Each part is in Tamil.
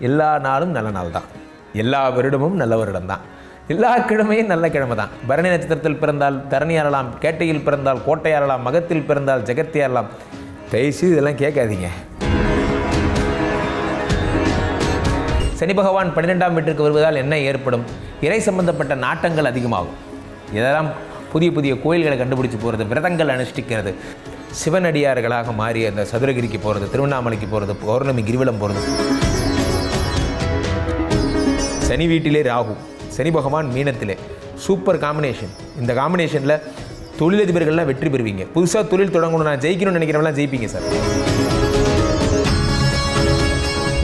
எல்லா நாளும் நல்ல நாள் தான். எல்லா வருடமும் நல்ல வருடம் தான். எல்லா கிழமையும் நல்ல கிழமை தான். பரணி நட்சத்திரத்தில் பிறந்தால் தரணி அறலாம் கேட்டையில் பிறந்தால் கோட்டை அறலாம் மகத்தில் பிறந்தால் ஜெகத்தி அறலாம். தயவுசு இதெல்லாம் கேட்காதீங்க. சனி பகவான் பன்னிரெண்டாம் வீட்டிற்கு வருவதால் என்ன ஏற்படும்? இறை சம்பந்தப்பட்ட நாட்டங்கள் அதிகமாகும். இதெல்லாம் புதிய புதிய கோயில்களை கண்டுபிடிச்சு போகிறது விரதங்கள் அனுஷ்டிக்கிறது. சிவனடியார்களாக மாறி அந்த சதுரகிரிக்கு போகிறது திருவண்ணாமலைக்கு போகிறது பௌர்ணமி கிரிவலம் போகிறது சனி வீட்டிலே ராகு சனி பகவான் மீனத்திலே. சூப்பர் காம்பினேஷன் இந்த காம்பினேஷனில் தொழிலதிபர்கள்லாம் வெற்றி பெறுவீங்க. புதுசாக தொழில் தொடங்கணும் நான் ஜெயிக்கணும்னு நினைக்கிறவங்களாம் ஜெயிப்பீங்க சார்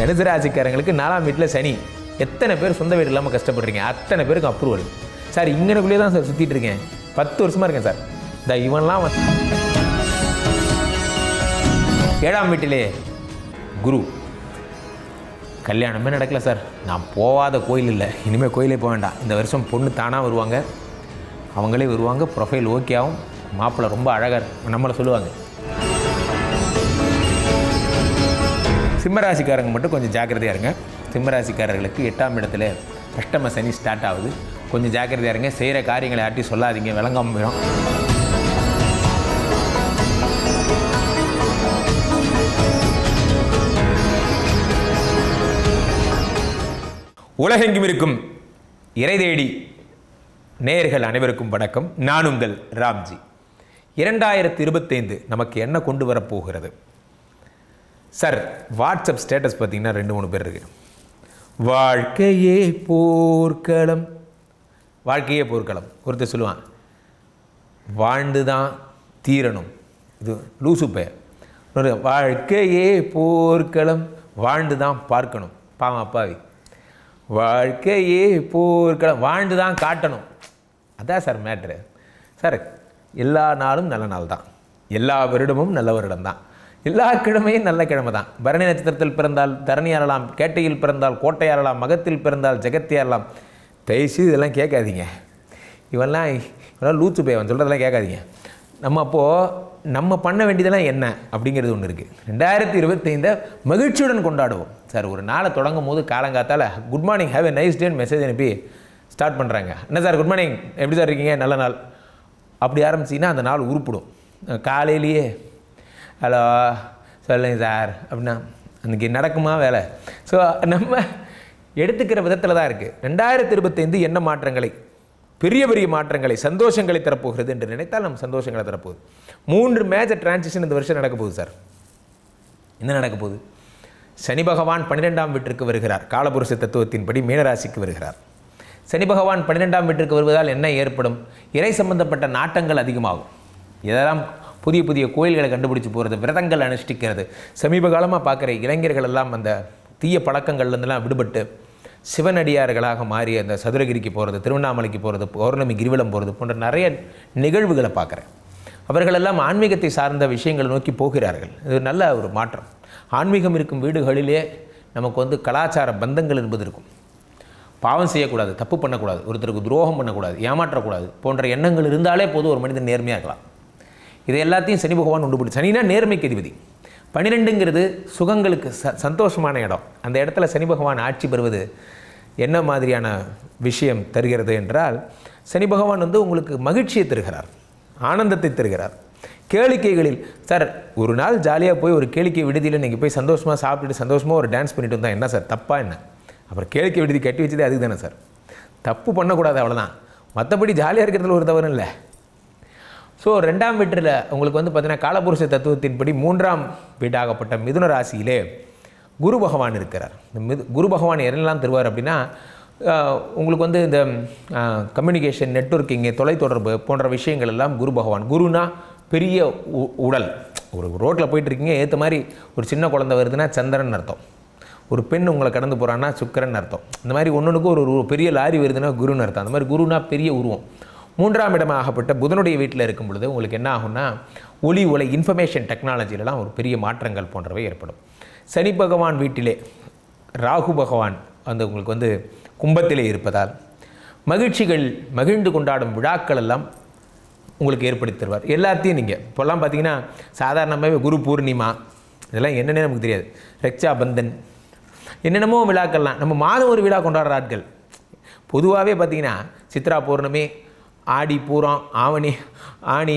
தனுசு ராசிக்காரங்களுக்கு நாலாம் வீட்டில் சனி. எத்தனை பேர் சொந்த வீடு இல்லாமல் கஷ்டப்படுறீங்க? அத்தனை பேருக்கு அப்ரூவல் சார் இங்கனக்குள்ளேயே தான் சார் சுற்றிட்டு இருக்கேன். பத்து வருஷமாக இருக்கேன் சார் இந்த இவன்லாம் ஏழாம் வீட்டிலே குரு. கல்யாணமே நடக்கல சார். நான் போகாத கோயில் இல்லை. இனிமேல் கோயிலே போக வேண்டாம். இந்த வருஷம் பொண்ணு தானாக வருவாங்க. அவங்களே வருவாங்க. ப்ரொஃபைல் ஓகே ஆகும் மாப்பிள்ளை ரொம்ப அழகாக நம்மளை சொல்லுவாங்க. சிம்மராசிக்காரங்க மட்டும் கொஞ்சம் ஜாக்கிரதையாக இருங்க. சிம்மராசிக்காரர்களுக்கு எட்டாம் இடத்துல அஷ்டம சனி ஸ்டார்ட் ஆகுது. கொஞ்சம் ஜாக்கிரதையாக இருங்க. செய்கிற காரியங்களை யார்ட்டையும் சொல்லாதீங்க. விளங்காம போயிடும். உலகெங்கும் இருக்கும் இறை தேடி நேயர்கள் அனைவருக்கும் வணக்கம். நான் உங்கள் ராம்ஜி. இரண்டாயிரத்தி இருபத்தைந்து நமக்கு என்ன கொண்டு வரப்போகிறது சார் வாட்ஸ்அப் ஸ்டேட்டஸ் பார்த்தீங்கன்னா ரெண்டு மூணு பேர் இருக்கு. வாழ்க்கையே போர்க்களம். வாழ்க்கையே போர்க்களம். ஒருத்தர் சொல்லுவான் வாழ்ந்து தான் தீரணும். இது லூசு பெயர். இன்னொரு வாழ்க்கையே போர்க்களம். வாழ்ந்து தான் பார்க்கணும். பாவம் அப்பாவி. வாழ்க்கையே போர்க்களம் வாழ்ந்து தான் காட்டணும். அதான் சார் மேட்ரு சார் எல்லா நாளும் நல்ல நாள் தான். எல்லா வருடமும் நல்ல வருடம் தான் எல்லா கிழமையும் நல்ல கிழமை தான் பரணி நட்சத்திரத்தில் பிறந்தால் தரணி அறலாம் கேட்டையில் பிறந்தால் கோட்டை அறலாம் மகத்தில் பிறந்தால் ஜெகத்தி அறலாம். தயவுசு இதெல்லாம் கேட்காதீங்க. இவெல்லாம் இவெல்லாம் லூச்சு பேவன் சொல்கிறதெல்லாம் கேட்காதீங்க. நம்ம அப்போது நம்ம பண்ண வேண்டியதெல்லாம் என்ன? அப்படிங்கிறது ஒன்று இருக்குது ரெண்டாயிரத்தி இருபத்தைந்த மகிழ்ச்சியுடன் கொண்டாடுவோம். சார் ஒரு நாளை தொடங்கும் போது காலங்காத்தால் good morning have a nice டேன்னு மெசேஜ் அனுப்பி ஸ்டார்ட் பண்ணுறாங்க என்ன சார் குட் மார்னிங் எப்படி சார் இருக்கீங்க? நல்ல நாள். அப்படி ஆரம்பிச்சிங்கன்னா அந்த நாள் உருப்பிடும். காலையிலேயே ஹலோ சொல்லுங்க சார் அப்படின்னா அன்றைக்கி நடக்குமா வேலை? ஸோ நம்ம எடுத்துக்கிற விதத்தில் தான் இருக்குது ரெண்டாயிரத்தி இருபத்தைந்து என்ன மாற்றங்களை பெரிய பெரிய மாற்றங்களை சந்தோஷங்களை தரப்போகிறது என்று நினைத்தால் நம்ம சந்தோஷங்களை தரப்போகுது. மூன்று மேஜர் டிரான்சிஷன் இந்த வருஷம் நடக்க போகுது சார். என்ன நடக்க போகுது? சனி பகவான் பன்னிரெண்டாம் வீட்டிற்கு வருகிறார். காலபுருஷ தத்துவத்தின்படி மீனராசிக்கு வருகிறார். சனி பகவான் பன்னிரெண்டாம் வீட்டிற்கு வருவதால் என்ன ஏற்படும்? இறை சம்பந்தப்பட்ட நாட்டங்கள் அதிகமாகும். இதெல்லாம் புதிய புதிய கோயில்களை கண்டுபிடிச்சி போகிறது விரதங்கள் அனுஷ்டிக்கிறது. சமீப காலமாக பார்க்குற இளைஞர்கள் எல்லாம் அந்த தீய பழக்கங்கள்லேருந்துலாம் விடுபட்டு சிவனடியார்களாக மாறி அந்த சதுரகிரிக்கு போகிறது திருவண்ணாமலைக்கு போகிறது பௌர்ணமி கிரிவலம் போகிறது போன்ற நிறைய நிகழ்வுகளை பார்க்குறேன். அவர்களெல்லாம் ஆன்மீகத்தை சார்ந்த விஷயங்களை நோக்கி போகிறார்கள். இது நல்ல ஒரு மாற்றம். ஆன்மீகம் இருக்கும் வீடுகளிலே நமக்கு வந்து கலாச்சார பந்தங்கள் என்பது இருக்கும். பாவம் செய்யக்கூடாது தப்பு பண்ணக்கூடாது ஒருத்தருக்கு துரோகம் பண்ணக்கூடாது ஏமாற்றக்கூடாது போன்ற எண்ணங்கள் இருந்தாலே போதும் ஒரு மனிதன் நேர்மையாக இருக்கலாம். இது எல்லாத்தையும் சனி பகவான் உண்டு பிடி சனினா நேர்மைக்கு அதிபதி. பன்னிரெண்டுங்கிறது சுகங்களுக்கு ச சந்தோஷமான இடம். அந்த இடத்துல சனி பகவான் ஆட்சி பெறுவது என்ன மாதிரியான விஷயம் தருகிறது என்றால் சனி பகவான் வந்து உங்களுக்கு மகிழ்ச்சியை தருகிறார் ஆனந்தத்தை தருகிறார். கேளிக்கைகளில். சார் ஒரு நாள் ஜாலியாக போய் ஒரு கேளிக்கை விடுதியில் நீங்கள் போய் சந்தோஷமாக சாப்பிட்டுட்டு சந்தோஷமாக ஒரு டான்ஸ் பண்ணிட்டு வந்தால் என்ன சார்? தப்பா என்ன? அப்புறம் கேளிக்கை விடுதி கட்டி வச்சதே அதுக்கு தானே சார்? தப்பு பண்ணக்கூடாது அவ்வளோதான் மற்றபடி ஜாலியாக இருக்கிறதுல ஒரு தவறு இல்லை. ஸோ ரெண்டாம் வீட்டில் உங்களுக்கு வந்து பார்த்தீங்கன்னா காலபுருஷ தத்துவத்தின்படி மூன்றாம் வீடாகப்பட்ட மிதுன ராசியிலே குரு பகவான் இருக்கிறார். இந்த மிது குரு பகவான் என்னெல்லாம் தருவார் அப்படின்னா உங்களுக்கு வந்து இந்த கம்யூனிகேஷன் நெட்வொர்க்கிங்கு தொலைத்தொடர்பு போன்ற விஷயங்கள் எல்லாம் குரு பகவான் குருனா பெரிய உ- உடல். ஒரு ரோட்டில் போயிட்டுருக்கீங்க ஏற்ற மாதிரி ஒரு சின்ன குழந்தை வருதுன்னா சந்திரன் அர்த்தம். ஒரு பெண் உங்களை கடந்து போகிறான்னா சுக்கிரன் அர்த்தம். இந்த மாதிரி ஒன்றுக்கு ஒரு பெரிய லாரி வருதுன்னா குருன்னு அர்த்தம். அந்த மாதிரி குருனா பெரிய உருவம். மூன்றாம் இடமாகப்பட்ட புதனுடைய வீட்டில் இருக்கும் பொழுது உங்களுக்கு என்ன ஆகும்னா ஒளி உலை இன்ஃபர்மேஷன் டெக்னாலஜிலலாம் ஒரு பெரிய மாற்றங்கள் போன்றவை ஏற்படும். சனி பகவான் வீட்டிலே ராகு பகவான் வந்து உங்களுக்கு வந்து கும்பத்திலே இருப்பதால் மகிழ்ச்சிகள் மகிழ்ந்து கொண்டாடும் விழாக்கள் எல்லாம் உங்களுக்கு ஏற்படுத்தி தருவார். எல்லாத்தையும் நீங்கள் இப்போல்லாம் பார்த்தீங்கன்னா சாதாரணமாகவே குரு பூர்ணிமா இதெல்லாம் என்னென்னே நமக்கு தெரியாது. ரக்ஷா பந்தன் என்னென்னமோ விழாக்கள்லாம் நம்ம மாதம் ஒரு விழா கொண்டாடுற ஆட்கள். பொதுவாகவே பார்த்தீங்கன்னா சித்ரா பௌர்ணமி ஆடி பூரம் ஆவணி ஆணி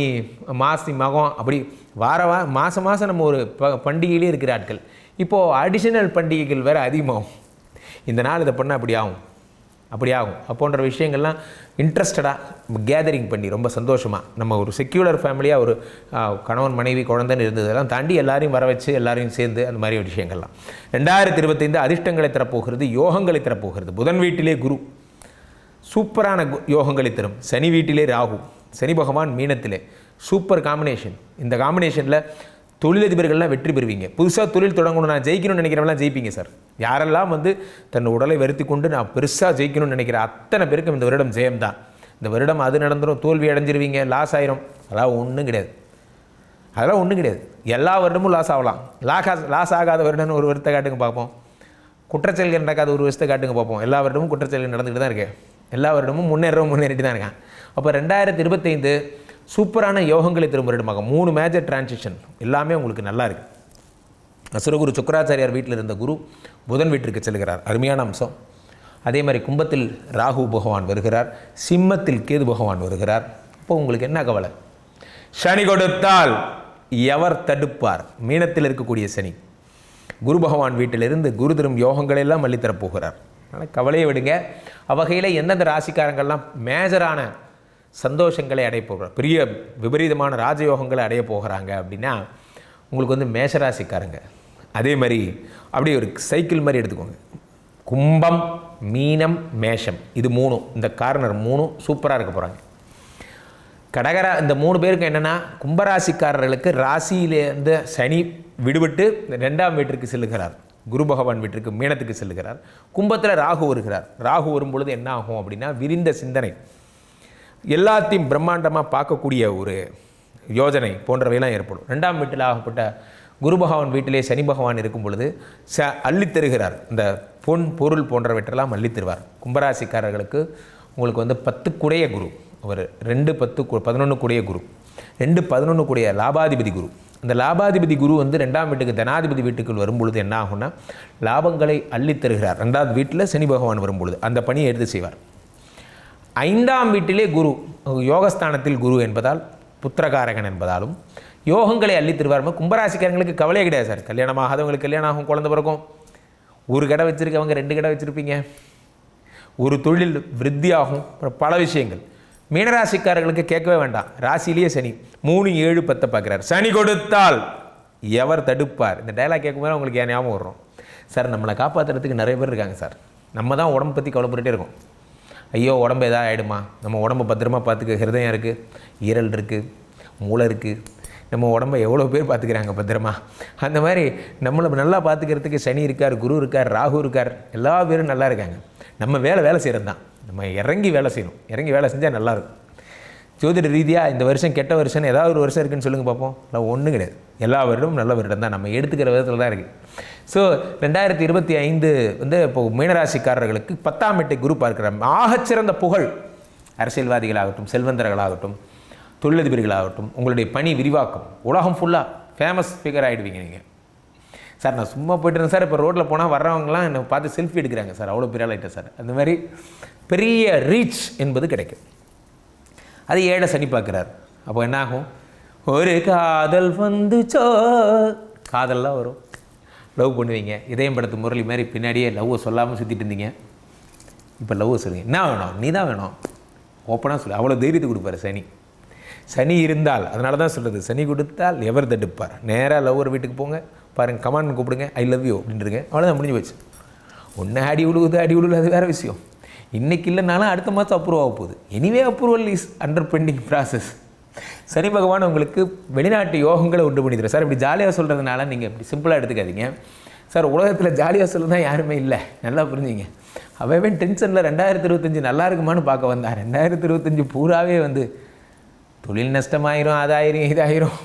மாசி மகம் அப்படி வார வா மாதம் மாதம் நம்ம ஒரு ப பண்டிகையிலே இருக்கிற ஆட்கள். இப்போது அடிஷனல் பண்டிகைகள் வேறு அதிகமாகும். இந்த நாள் இதை பண்ணால் அப்படி ஆகும். அப்படி ஆகும் அப்போன்ற விஷயங்கள்லாம் இன்ட்ரெஸ்டடாக கேதரிங் பண்ணி ரொம்ப சந்தோஷமாக நம்ம ஒரு செக்யூலர் ஃபேமிலியாக ஒரு கணவன் மனைவி குழந்தைன்னு இருந்ததெல்லாம் தாண்டி எல்லாரையும் வர வச்சு எல்லாரையும் சேர்ந்து அந்த மாதிரி விஷயங்கள்லாம். ரெண்டாயிரத்தி இருபத்தைந்து அதிர்ஷ்டங்களை தரப்போகிறது யோகங்களை தரப்போகிறது. புதன் வீட்டிலே குரு. சூப்பரான கு- யோகங்களை தரும். சனி வீட்டிலே ராகு. சனி பகவான் மீனத்திலே. சூப்பர் காம்பினேஷன் இந்த காம்பினேஷனில் தொழிலதிபர்கள்லாம் வெற்றி பெறுவீங்க. புதுசாக தொழில் தொடங்கணும் நான் ஜெயிக்கணும்னு நினைக்கிறவங்களாம் ஜெயிப்பீங்க சார். யாரெல்லாம் வந்து தன் உடலை வருத்தி கொண்டு நான் பெருசாக ஜெயிக்கணும்னு நினைக்கிற அத்தனை பேருக்கும் இந்த வருடம் ஜெயம்தான். இந்த வருடம் அது நடந்துடும் தோல்வி அடைஞ்சிருவீங்க லாஸ் ஆயிரும். அதெல்லாம் ஒன்றும் கிடையாது. அதெல்லாம் ஒன்றும் கிடையாது. எல்லா வருடமும் லாஸ் ஆகலாம். லாஸ் லாஸ் ஆகாத வருடம்னு ஒரு வருடத்தை காட்டுங்க பார்ப்போம். குற்றச்செயல்கள் நடக்காத ஒரு வருஷத்தை காட்டுங்க பார்ப்போம். எல்லா வருடமும் குற்றச்செயல்கள் நடந்துக்கிட்டு தான் இருக்கு. எல்லா வருடமும் முன்னேறவும் முன்னேறிட்டு தான் இருக்கான். அப்போ ரெண்டாயிரத்தி இருபத்தைந்து சூப்பரான யோகங்களை திரும்ப வருடமாக. மூணு மேஜர் டிரான்சிஷன் எல்லாமே உங்களுக்கு நல்லா இருக்கு. அசுரகுரு சுக்கராச்சாரியார் வீட்டில் இருந்த குரு புதன் வீட்டிற்கு செல்கிறார். அருமையான அம்சம். அதே மாதிரி கும்பத்தில் ராகு பகவான் வருகிறார். சிம்மத்தில் கேது பகவான் வருகிறார். இப்போ உங்களுக்கு என்ன கவலை? சனி கொடுத்தால் எவர் தடுப்பார்? மீனத்தில் இருக்கக்கூடிய சனி. குரு பகவான் வீட்டிலிருந்து குரு தரும் யோகங்களை எல்லாம் போகிறார். அதனால் கவலையை விடுங்க. அவ்வகையில் எந்தெந்த ராசிக்காரங்கள்லாம் மேஜரான சந்தோஷங்களை அடைய போகிறார் பெரிய விபரீதமான ராஜயோகங்களை அடைய போகிறாங்க அப்படின்னா உங்களுக்கு வந்து மேஷராசிக்காரங்க. அதே மாதிரி அப்படியே ஒரு சைக்கிள் மாதிரி எடுத்துக்கோங்க. கும்பம் மீனம் மேஷம் இது மூணும் இந்த கார்னர் மூணும் சூப்பராக இருக்க போகிறாங்க கடகரா இந்த மூணு பேருக்கு என்னென்னா கும்பராசிக்காரர்களுக்கு ராசியிலேருந்து சனி விடுபட்டு ரெண்டாம் வீட்டிற்கு செல்லுகிறார். குரு பகவான் வீட்டிற்கு மீனத்துக்கு செல்லுகிறார். கும்பத்தில் ராகு வருகிறார். ராகு வரும்பொழுது என்ன ஆகும் அப்படின்னா விரிந்த சிந்தனை. எல்லாத்தையும் பிரம்மாண்டமாக பார்க்கக்கூடிய ஒரு யோஜனை போன்றவையெல்லாம் ஏற்படும். ரெண்டாம் வீட்டில் ஆகப்பட்ட குரு பகவான் வீட்டிலே சனி பகவான் இருக்கும் பொழுது ச அள்ளித் தருகிறார். இந்த பொன் பொருள் போன்றவற்றெல்லாம் அள்ளித் தருவார். கும்பராசிக்காரர்களுக்கு உங்களுக்கு வந்து பத்து குடைய குரு. அவர் ரெண்டு பத்து கு- பதினொன்று குடைய குரு. ரெண்டு பதினொன்று கூடிய லாபாதிபதி குரு. அந்த லாபாதிபதி குரு வந்து ரெண்டாம் வீட்டுக்கு தனாதிபதி வீட்டுக்குள் வரும்பொழுது என்ன ஆகும்னா லாபங்களை அள்ளித்தருகிறார் ரெண்டாவது வீட்டில் சனி பகவான் வரும்பொழுது அந்த பணியை எடுத்து செய்வார். ஐந்தாம் வீட்டிலே குரு யோகஸ்தானத்தில் குரு என்பதால் புத்திரகாரகன் என்பதாலும் யோகங்களை அள்ளி திருவாருமா கும்பராசிக்காரங்களுக்கு கவலையே கிடையாது சார். கல்யாணம் ஆகாதவங்களுக்கு கல்யாணம் ஆகும் குழந்த பிறக்கும். ஒரு கடை வச்சுருக்கவங்க ரெண்டு கடை வச்சுருப்பீங்க. ஒரு தொழில் விருத்தியாகும். அப்புறம் பல விஷயங்கள். மீனராசிக்காரர்களுக்கு கேட்கவே வேண்டாம். ராசியிலேயே சனி. மூணு ஏழு பத்தை பார்க்குறாரு. சனி கொடுத்தால் எவர் தடுப்பார்? இந்த டைலாக் கேட்கும்போது உங்களுக்கு ஏன் ஞாபகம் வரும். சார் நம்மளை காப்பாற்றுறதுக்கு நிறைய பேர் இருக்காங்க சார். நம்ம தான் உடம்பு பற்றி கவலைப்பட்டுட்டே இருக்கோம். ஐயோ உடம்பு எதாவது ஆகிடுமா நம்ம உடம்ப பத்திரமா பார்த்துக்க ஹிருதயம் இருக்குது ஈரல் இருக்குது மூளை இருக்குது நம்ம உடம்ப எவ்வளோ பேர் பார்த்துக்கிறாங்க பத்திரமா? அந்த மாதிரி நம்மளை நல்லா பார்த்துக்கிறதுக்கு சனி இருக்கார் குரு இருக்கார் ராகு இருக்கார் எல்லா பேரும் நல்லா இருக்காங்க. நம்ம வேலை வேலை செய்கிறது தான் நம்ம இறங்கி வேலை செய்யணும். இறங்கி வேலை செஞ்சால் நல்லாயிருக்கும் ஜோதிட ரீதியாக இந்த வருஷம் கெட்ட வருஷம் ஏதாவது ஒரு வருஷம் இருக்குன்னு சொல்லுங்கள் பார்ப்போம் இல்லை ஒன்றும் கிடையாது. எல்லா வருடமும் நல்ல வருடம் தான். நம்ம எடுத்துக்கிற விதத்தில் தான் இருக்குது ஸோ ரெண்டாயிரத்தி இருபத்தி ஐந்து வந்து இப்போ மீனராசிக்காரர்களுக்கு பத்தாம் எட்டை குரு பார்க்கிறார். ஆகச்சிறந்த புகழ் அரசியல்வாதிகளாகட்டும் செல்வந்தர்களாகட்டும் தொழிலதிபர்களாகட்டும் உங்களுடைய பணி விரிவாக்கம் உலகம் ஃபுல்லாக ஃபேமஸ் ஃபிகர் ஆகிடுவீங்க நீங்கள் சார் நான் சும்மா போய்ட்டுருந்தேன் சார். இப்போ ரோட்டில் போனால் வர்றவங்கலாம் என்னை பார்த்து செல்ஃபி எடுக்கிறாங்க சார். அவ்வளோ பெரிய ஆளாயிட்டேன் சார். அந்த மாதிரி பெரிய ரீச் என்பது கிடைக்கும். அது ஏழை சனி பார்க்குறார். அப்போ என்ன ஆகும் ஒரு காதல் வந்துச்சோ காதல்லாம் வரும். லவ் பண்ணுவீங்க. இதயம் படத்து முரளி மாதிரி பின்னாடியே லவ்வை சொல்லாமல் சுற்றிட்டு இருந்தீங்க. இப்போ லவ் சொல்லுங்க. என்ன வேணும்? நீ தான் வேணும். ஓப்பனாக சொல்லு. அவ்வளோ தைரியத்தை கொடுப்பாரு சனி. சனி இருந்தால் அதனால தான் சொல்கிறது சனி கொடுத்தால் எவர் தடுப்பார்? நேராக லவ்வர் வீட்டுக்கு போங்க. பாருங்கள் கமாண்ட் கூப்பிடுங்க. ஐ லவ் யூ அப்படின்றங்க. அவ்வளோதான் முடிஞ்சு போச்சு. ஒன்று அடி விழுகுது அடி விழுகுது அது வேறு விஷயம். இன்றைக்கி இல்லைனாலும் அடுத்த மாதம் அப்ரூவ் ஆக போகுது. Anyway approval is under pending process சனி பகவான் உங்களுக்கு வெளிநாட்டு யோகங்களை உண்டு பண்ணி தரும் சார் இப்படி ஜாலியாக சொல்கிறதுனால நீங்கள் இப்படி சிம்பிளாக எடுத்துக்காதீங்க. சார் உலகத்தில் ஜாலியாக சொல்ல தான் யாருமே இல்லை. நல்லா புரிஞ்சுங்க. அவன் டென்ஷனில் ரெண்டாயிரத்தி இருபத்தஞ்சி நல்லா இருக்குமான்னு பார்க்க வந்தான். ரெண்டாயிரத்தி இருபத்தஞ்சி பூராவே வந்து தொழில் நஷ்டமாயிரும் அதாயிரும் இதாயிரும்.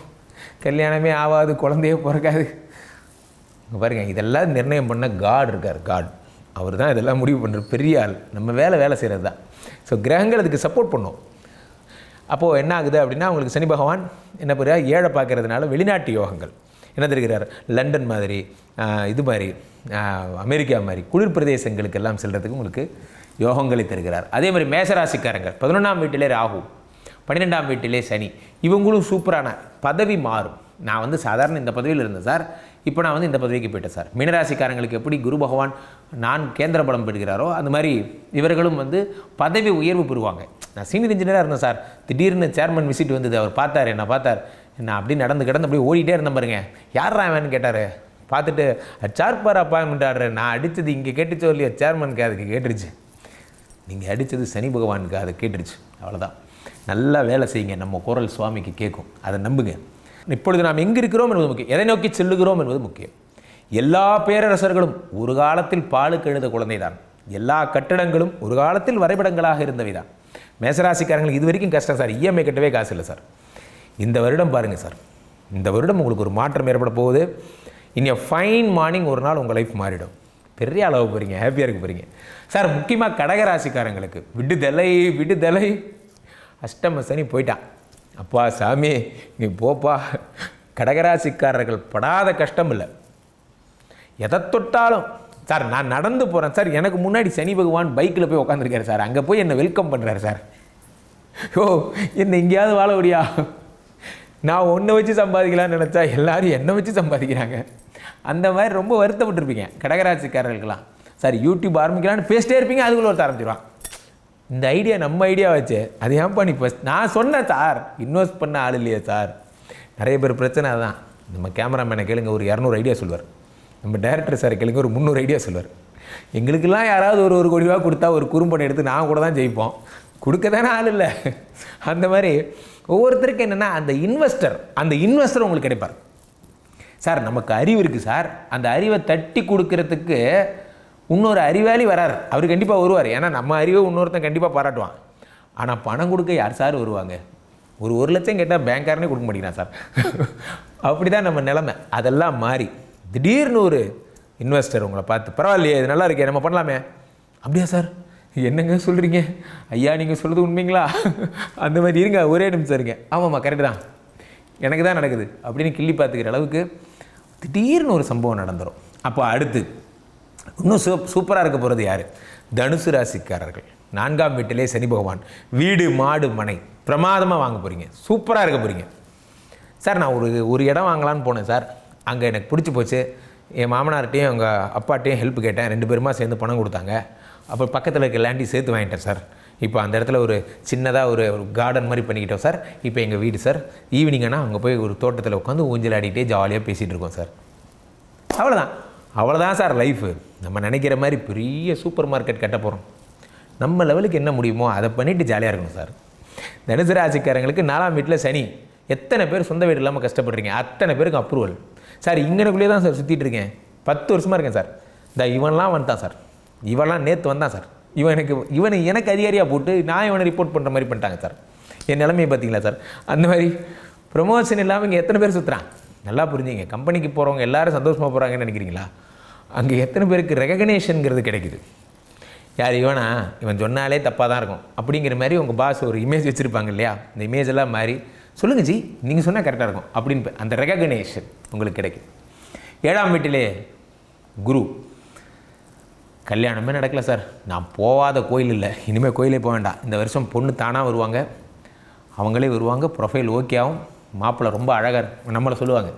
கல்யாணமே ஆகாது குழந்தையே பிறக்காது. பாருங்கள் பாருங்க இதெல்லாம் நிர்ணயம் பண்ண காட் இருக்கார் காட் அவர் தான் இதெல்லாம் முடிவு பண்ணுற பெரிய ஆள். நம்ம வேலை வேலை செய்கிறது தான் ஸோ கிரகங்கள் அதுக்கு சப்போர்ட் பண்ணும். அப்போது என்ன ஆகுது அப்படின்னா உங்களுக்கு சனி பகவான் என்ன பண்ணுறா ஏழை பார்க்கறதுனால வெளிநாட்டு யோகங்கள். என்ன தெரிகிறார்? லண்டன் மாதிரி இது மாதிரி அமெரிக்கா மாதிரி குளிர் பிரதேசங்களுக்கு எல்லாம் செல்கிறதுக்கு உங்களுக்கு யோகங்களை தருகிறார். அதே மாதிரி மேசராசிக்காரங்க பதினொன்றாம் வீட்டிலே ராகு பன்னிரெண்டாம் வீட்டிலே சனி இவங்களும் சூப்பரான பதவி மாறும். நான் வந்து சாதாரண இந்த பதவியில் இருந்தேன் சார். இப்போ நான் வந்து இந்த பதவிக்கு போயிட்டேன் சார். மீனராசிக்காரங்களுக்கு எப்படி குரு பகவான் நான் கேந்திர பலம் பெறுகிறாரோ அந்த மாதிரி இவர்களும் வந்து பதவி உயர்வு பெறுவாங்க. நான் சீனியர் இன்ஜினியராக இருந்தேன் சார். திடீர்னு சேர்மன் விசிட் வந்தது அவர் பார்த்தார் என்ன பார்த்தார். நான் அப்படியே நடந்து கிடந்து அப்படியே ஓடிட்டே இருந்தேன் பாருங்க. யார் அவன்னு கேட்டார். பார்த்துட்டு சார்பார் அப்பாயின்மெண்ட் ஆர்டர் நான் அடித்தது இங்கே கேட்டுச்சோ இல்லையோ சேர்மனுக்கு அதுக்கு கேட்டுருச்சு. நீங்கள் அடித்தது சனி பகவானுக்கு அதை கேட்டுருச்சு. அவ்வளோதான் நல்லா வேலை செய்யுங்க. நம்ம குரல் சுவாமிக்கு கேட்கும். அதை நம்புங்க. இப்பொழுது நாம் எங்கே இருக்கிறோம் என்பது முக்கியம். எதை நோக்கி செல்லுகிறோம் என்பது முக்கியம். எல்லா பேரரசர்களும் ஒரு காலத்தில் பாலுக்கு எழுத குழந்தைதான். எல்லா கட்டடங்களும் ஒரு காலத்தில் வரைபடங்களாக இருந்தவை தான் மேசராசிக்காரங்களுக்கு இது வரைக்கும் கஷ்டம் சார். இஎம்ஐ கட்டவே காசு இல்லை சார். இந்த வருடம் பாருங்கள் சார். இந்த வருடம் உங்களுக்கு ஒரு மாற்றம் ஏற்பட போகுது. இனி ஃபைன் மார்னிங் ஒரு நாள் உங்கள் லைஃப் மாறிடும். பெரிய அளவு போகிறீங்க ஹாப்பியாக இருக்க போகிறீங்க சார் முக்கியமாக கடகராசிக்காரங்களுக்கு விடுதலை விடுதலை. அஷ்டம சனி போயிட்டான். அப்பா சாமி நீ போப்பா. கடகராசிக்காரர்கள் படாத கஷ்டம் இல்லை. எதை தொட்டாலும் சார் நான் நடந்து போகிறேன் சார் எனக்கு முன்னாடி சனி பகவான் பைக்கில் போய் உட்காந்துருக்காரு சார். அங்கே போய் என்னை வெல்கம் பண்ணுறாரு சார். ஓ என்னை எங்கேயாவது வாழ முடியா நான் ஒன்றை வச்சு சம்பாதிக்கலாம்னு நினச்சா எல்லோரும் என்னை வச்சு சம்பாதிக்கிறாங்க. அந்த மாதிரி ரொம்ப வருத்தப்பட்டிருப்பீங்க கடகராசிக்காரர்களுக்கெல்லாம் சார் யூடியூப் ஆரம்பிக்கலான்னு பேசிட்டே இருப்பீங்க அதுக்குள்ள ஒரு ஆரம்பிச்சிருவான். இந்த ஐடியா நம்ம ஐடியா வச்சு அது ஏன்ப்பா நீ ஃபஸ்ட் நான் சொன்னேன் சார் இன்வெஸ்ட் பண்ண ஆள் இல்லையே சார். நிறைய பேர் பிரச்சனை அதுதான். நம்ம கேமராமேனை கேளுங்க ஒரு இரநூறு ஐடியா சொல்வார் நம்ம டேரக்டர் சார் கேளுங்க ஒரு முந்நூறு ஐடியா சொல்வார் எங்களுக்கெல்லாம் யாராவது ஒரு ஒரு கோடி ரூபா கொடுத்தா ஒரு குறும்படம் எடுத்து நான் கூட தான் ஜெயிப்போம். கொடுக்க தானே ஆள் இல்லை. அந்த மாதிரி ஒவ்வொருத்தருக்கும் என்னென்னா அந்த இன்வெஸ்டர் அந்த இன்வெஸ்டர் உங்களுக்கு கிடைப்பார். சார் நமக்கு அறிவு இருக்குது சார். அந்த அறிவை தட்டி கொடுக்கறதுக்கு இன்னொரு அறிவாளி வரார். அவர் கண்டிப்பாக வருவார். ஏன்னா நம்ம அறிவை இன்னொருத்தன் கண்டிப்பாக பாராட்டுவான். ஆனால் பணம் கொடுக்க யார் சார் வருவாங்க? ஒரு ஒரு லட்சம் கேட்டால் பேங்க்காரனே கொடுக்க மாட்டேங்கிறான் சார். அப்படி தான் நம்ம நிலமை. அதெல்லாம் மாறி. திடீர்னு ஒரு இன்வெஸ்டர் உங்களை பார்த்து பரவாயில்லையே இது நல்லா இருக்கே நம்ம பண்ணலாமே. அப்படியா சார்? என்னங்க சொல்கிறீங்க ஐயா நீங்கள் சொல்கிறது உண்மைங்களா? அந்த மாதிரி இருங்க ஒரே நிமிஷம் இருங்க. ஆமாம்மா கரெக்டு தான். எனக்கு தான் நடக்குது. அப்படின்னு கிள்ளி பார்த்துக்கிற அளவுக்கு திடீர்னு ஒரு சம்பவம் நடந்துடும் அப்போ அடுத்து இன்னும் சூப் சூப்பராக இருக்க போகிறது யார்? தனுசு ராசிக்காரர்கள். நான்காம் வீட்டிலே சனி பகவான். வீடு மாடு மனை. பிரமாதமாக வாங்க போகிறீங்க சூப்பராக இருக்க போகிறீங்க சார் நான் ஒரு ஒரு இடம் வாங்கலான்னு போனேன் சார். அங்கே எனக்கு பிடிச்சி போச்சு. என் மாமனார்ட்டையும் எங்கள் அப்பாட்டையும் ஹெல்ப் கேட்டேன். ரெண்டு பேருமா சேர்ந்து பணம் கொடுத்தாங்க. அப்புறம் பக்கத்தில் இருக்க லேண்டி சேர்த்து வாங்கிட்டேன் சார். இப்போ அந்த இடத்துல ஒரு சின்னதாக ஒரு ஒரு கார்டன் மாதிரி பண்ணிக்கிட்டோம் சார். இப்போ எங்கள் வீடு சார். ஈவினிங் ஆனால் அங்கே போய் ஒரு தோட்டத்தில் உட்காந்து ஊஞ்சல் ஆடிக்கிட்டே ஜாலியாக பேசிகிட்டு இருக்கோம் சார். அவ்வளோதான் அவ்வளோதான் சார் லைஃபு நம்ம நினைக்கிற மாதிரி பெரிய சூப்பர் மார்க்கெட் கட்ட போகிறோம் நம்ம லெவலுக்கு என்ன முடியுமோ அதை பண்ணிவிட்டு ஜாலியாக இருக்கணும் சார். தனுசு ராசிக்காரங்களுக்கு நாலாம் வீட்டில் சனி. எத்தனை பேர் சொந்த வீடு இல்லாமல் கஷ்டப்படுறீங்க? அத்தனை பேருக்கு அப்ரூவல் சார் இங்கனக்குள்ளேயே தான் சார் சுற்றிட்டு இருக்கேன். பத்து வருஷமாக இருக்கேன் சார். இந்த இவன்லாம் வந்துட்டான் சார். இவன்லாம் நேற்று வந்தான் சார். இவன் எனக்கு இவனை எனக்கு அதிகாரியாக போட்டு நான் இவனை ரிப்போர்ட் பண்ணுற மாதிரி பண்ணிட்டாங்க சார். என் நிலைமையை பார்த்தீங்களா சார்? அந்த மாதிரி ப்ரொமோஷன் இல்லாமல் இங்கே எத்தனை பேர் சுற்றுறான் நல்லா புரிஞ்சுங்க. கம்பெனிக்கு போகிறவங்க எல்லாரும் சந்தோஷமாக போகிறாங்கன்னு நினைக்கிறீங்களா? அங்கே எத்தனை பேருக்கு ரெகக்னேஷனுங்கிறது கிடைக்குது. யார் இவனா? இவன் சொன்னாலே தப்பாக தான் இருக்கும். அப்படிங்கிற மாதிரி உங்கள் பாஸ் ஒரு இமேஜ் வச்சுருப்பாங்க இல்லையா? இந்த இமேஜ் எல்லாம் மாறி சொல்லுங்கள் ஜி நீங்கள் சொன்னால் கரெக்டாக இருக்கும். அப்படின்னு அந்த ரெகக்னேஷன் உங்களுக்கு கிடைக்குது. ஏழாம் வீட்டிலே குரு கல்யாணமே நடக்கலை சார். நான் போகாத கோயில் இல்லை. இனிமேல் கோயிலே போக வேண்டாம். இந்த வருஷம் பொண்ணு தானாக வருவாங்க. அவங்களே வருவாங்க. ப்ரொஃபைல் ஓகே ஆகும் மாப்பிள்ளை ரொம்ப அழகாக நம்மளை சொல்லுவாங்க.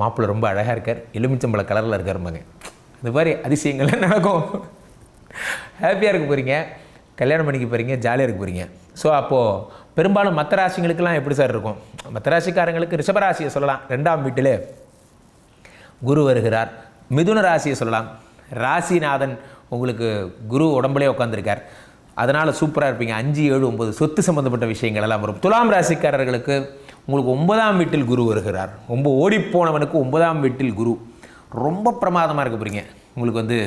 மாப்பிள்ளை ரொம்ப அழகாக இருக்கார். எலுமிச்சம்பழ கலரில் இருக்காரும்பாங்க இந்த மாதிரி அதிசயங்கள்லாம் நடக்கும். ஹாப்பியாக இருக்க போகிறீங்க கல்யாணம் பண்ணிக்க போகிறீங்க ஜாலியாக இருக்க போகிறீங்க ஸோ அப்போது பெரும்பாலும் மற்ற ராசிங்களுக்கெல்லாம் எப்படி சார் இருக்கும்? மற்ற ராசிக்காரங்களுக்கு ரிஷபராசியை சொல்லலாம். ரெண்டாம் வீட்டில் குரு வருகிறார். மிதுன ராசியை சொல்லலாம். ராசிநாதன் உங்களுக்கு குரு உடம்புலே உட்காந்துருக்கார் அதனால் சூப்பராக இருப்பீங்க. அஞ்சு ஏழு ஒம்பது சொத்து சம்மந்தப்பட்ட விஷயங்கள் எல்லாம் வரும். துலாம் ராசிக்காரர்களுக்கு உங்களுக்கு ஒன்பதாம் வீட்டில் குரு வருகிறார். ரொம்ப ஓடிப்போனவனுக்கு ஒன்பதாம் வீட்டில் குரு. ரொம்ப பிரமாதமாக இருக்க போகிறீங்க உங்களுக்கு வந்து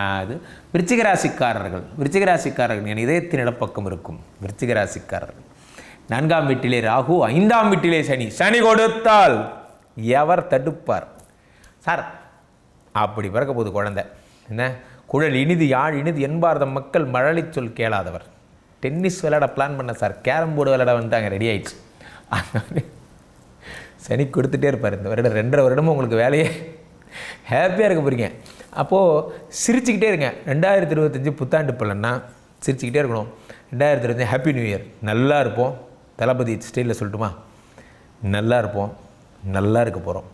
அது இது விருச்சிகராசிக்காரர்கள் என் இதயத்தின் இடப்பக்கம் இருக்கும். விருச்சிகராசிக்காரர்கள் நான்காம் வீட்டிலே ராகு ஐந்தாம் வீட்டிலே சனி. சனி கொடுத்தால் எவர் தடுப்பார்? சார் அப்படி பிறக்க போகுது குழந்தை. என்ன? குழல் இனிது யாழ் இனிது என்பார்த மக்கள் மழலை சொல் கேளாதவர். டென்னிஸ் விளையாட பிளான் பண்ண சார். கேரம் போர்டு விளையாட வந்துட்டாங்க ரெடி ஆயிடுச்சு. சனி கொடுத்துட்டே இருப்பார். இந்த வருடம் ரெண்டரை வருடமும் உங்களுக்கு வேலையே ஹாப்பியாக இருக்க போகிறீங்க அப்போது சிரிச்சுக்கிட்டே இருங்க. ரெண்டாயிரத்தி இருபத்தஞ்சி புத்தாண்டு பலன்னா சிரிச்சுக்கிட்டே இருக்கணும். ரெண்டாயிரத்தி இருபத்தஞ்சி ஹாப்பி நியூ இயர் நல்லா இருப்போம். தளபதி ஸ்டைலில் சொல்லட்டுமா? நல்லா இருப்போம். நல்லா இருக்க போகிறோம்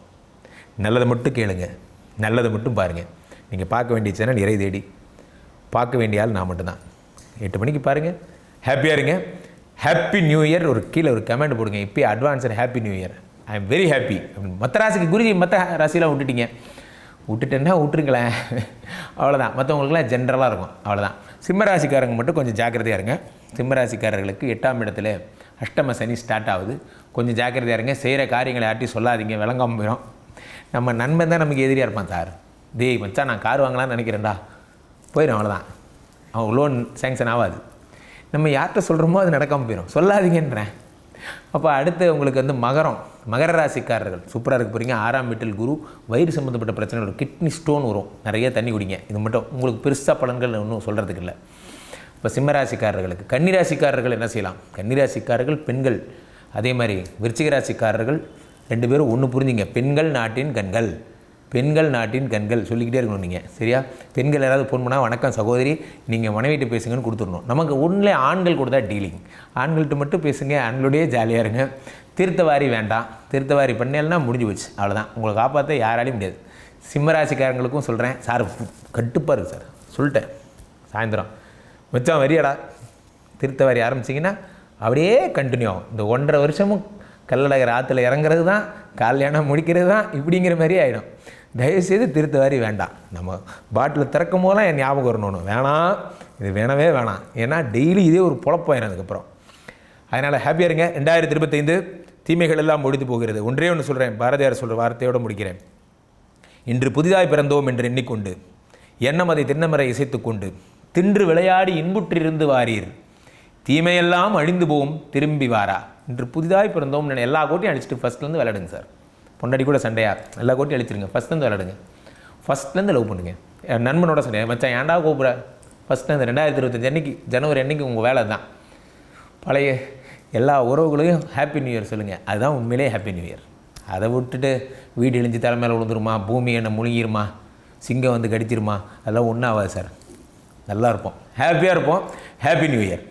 நல்லதை மட்டும் கேளுங்க. நல்லதை மட்டும் பாருங்கள் நீங்கள் பார்க்க வேண்டிய சேனல் இறை தேடி. பார்க்க வேண்டிய ஆள் நான் மட்டும்தான். எட்டு மணிக்கு பாருங்கள் ஹாப்பியாக இருங்க. ஹாப்பி நியூ இயர் ஒரு கீழே ஒரு கமெண்ட் போடுங்க. இப்போயே advance happy new year I am very happy மற்ற ராசிக்கு குருஜி மற்ற ராசிலாம் விட்டுட்டீங்க. விட்டுட்டேன்னா விட்டுருங்களேன் அவ்வளோதான் மற்றவங்களுக்குலாம் ஜென்ரலாக இருக்கும். அவ்வளோதான் சிம்மராசிக்காரங்க மட்டும் கொஞ்சம் ஜாக்கிரதையாக இருங்க. சிம்மராசிக்காரர்களுக்கு எட்டாம் இடத்துல அஷ்டம சனி ஸ்டார்ட் ஆகுது. கொஞ்சம் ஜாக்கிரதையாக இருங்க. செய்கிற காரியங்களை யார்ட்டி சொல்லாதீங்க. விளங்காம போயிடும் நம்ம நண்பன் தான் நமக்கு எதிரியாக இருப்பான் சார். தேய் மச்சான் நான் கார் வாங்கலாம்னு நினைக்கிறேன்டா. போயிடும் அவ்வளோதான் அவன் லோன் சேங்ஷன் ஆகாது. நம்ம யார்கிட்ட சொல்கிறோமோ அது நடக்காமல் போயிடும் சொல்லாதீங்கன்றேன். அப்போ அடுத்து உங்களுக்கு வந்து மகரம் மகர ராசிக்காரர்கள். சூப்பராக இருக்க போகிறீங்க ஆறாம் வீட்டில் குரு வயிறு சம்மந்தப்பட்ட பிரச்சனை வரும் கிட்னி ஸ்டோன் வரும். நிறைய தண்ணி குடிங்க. இது மட்டும் உங்களுக்கு பெருசாக பலன்கள் ஒன்றும் சொல்கிறதுக்கு இல்லை. இப்போ சிம்மராசிக்காரர்களுக்கு கன்னிராசிக்காரர்கள் என்ன செய்யலாம்? கன்னிராசிக்காரர்கள் பெண்கள். அதே மாதிரி விருச்சிக ராசிக்காரர்கள் ரெண்டு பேரும் ஒன்று புரிஞ்சுங்க. பெண்கள் நாட்டின் கண்கள். பெண்கள் நாட்டின் கண்கள் சொல்லிக்கிட்டே இருக்கணும் நீங்கள் சரியா? பெண்கள் யாராவது ஃபோன் பண்ணால் வணக்கம் சகோதரி நீங்கள் மனைவிட்டு பேசுங்கன்னு கொடுத்துடணும். நமக்கு ஒன்றிலே ஆண்கள் கொடுத்தா டீலிங் ஆண்கள்கிட்ட மட்டும் பேசுங்க ஆண்களோடய ஜாலியாக இருங்க. திருத்தவாரி வேண்டாம். திருத்தவாரி பண்ணேன்னா முடிஞ்சு போச்சு அவ்வளோதான் உங்களை காப்பாற்ற யாராலையும் முடியாது. சிம்மராசிக்காரங்களுக்கும் சொல்கிறேன் சார் கட்டுப்பாக இருக்குது சார். சொல்லிட்டேன். சாயந்தரம். மச்சான் வரியாடா. திருத்தவாரி ஆரம்பிச்சிங்கன்னா அப்படியே கண்டினியூ ஆகும். இந்த ஒன்றரை வருஷமும் கல்லழகர் ஆற்றுல இறங்குறது தான் கல்யாணம் முடிக்கிறது தான் இப்படிங்கிற மாதிரி ஆகிடும் தயவுசெய்து திருத்தவாரி வேண்டாம். நம்ம பாட்டில் திறக்கும் போதெல்லாம் என் ஞாபகம் வரணும் வேணாம் இது வேணவே வேணாம். ஏன்னா டெய்லி இதே ஒரு பொழப்பாயிரும் அதுக்கப்புறம் அதனால் ஹாப்பியாக இருங்க. ரெண்டாயிரத்தி இருபத்தைந்து தீமைகள் எல்லாம் முடிந்து போகிறது. ஒன்றே ஒன்று சொல்கிறேன் பாரதியார் சொல்கிற வார்த்தையோடு முடிக்கிறேன். இன்று புதிதாய் பிறந்தோம் என்று எண்ணிக்கொண்டு எண்ணம் அதை திண்ணமரை இசைத்துக்கொண்டு தின்று விளையாடி இன்புற்றிருந்து வாரீர். தீமையெல்லாம் அழிந்து போவோம் திரும்பி வாரா. இன்று புதிதாய் பிறந்தோம் நான் எல்லா கோட்டையும் அடிச்சுட்டு ஃபஸ்ட்லேருந்து விளையாடுங்க சார். பொண்டாடி கூட சண்டையா? எல்லா கோட்டையும் அழிச்சிருங்க. ஃபஸ்ட்லேருந்து விளையாடுங்க. ஃபஸ்ட்லேருந்து லவ் பண்ணுங்கள் என் நண்பனோட சண்டையா மச்சான் ஏன்டா கூப்பிட்ற? ஃபஸ்ட்லேருந்து ரெண்டாயிரத்தி இருபத்தஞ்சு அன்னைக்கு ஜனவரி அன்னைக்கு உங்கள் வேலை தான் பழைய எல்லா உறவுகளையும் ஹாப்பி நியூ இயர் சொல்லுங்கள் அதுதான் உண்மையிலே ஹாப்பி நியூ இயர் அதை விட்டுட்டு வீடு இழிஞ்சு தலைமையில் விழுந்துருமா? பூமி என்ன முழுங்கிருமா? சிங்கம் வந்து கடிச்சிருமா? அதெல்லாம் ஒன்றும் ஆகாது சார் நல்லா இருப்போம். ஹாப்பியாக இருப்போம். Happy new year